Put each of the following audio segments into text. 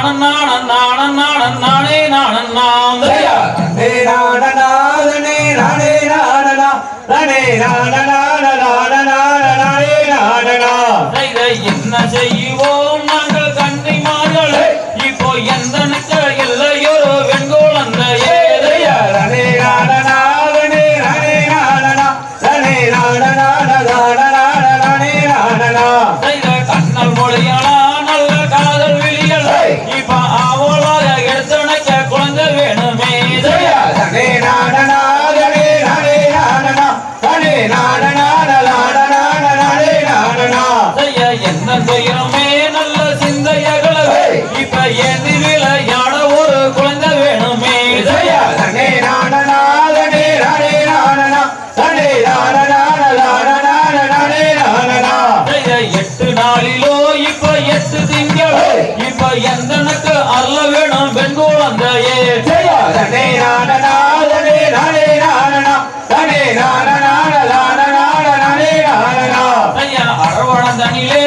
நாடன் நாடன் நாடன் நாடன் நானே நாடன் நாம் நே நாடனா நே நாடே நாடனா நே நாடனா நாடனா நாடே நாடனா என்ன செய்வோம் நாங்கள் கண்ணை மாறலை இப்போ எந்த இல்லையோ வெண்கோல் அந்த ஏதையா நே நாடனா நே நாடே நாடனா நே நாடனா நாடனா நே நாடனா Daniele.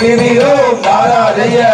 கிரி ஓம் நாரா ஜெய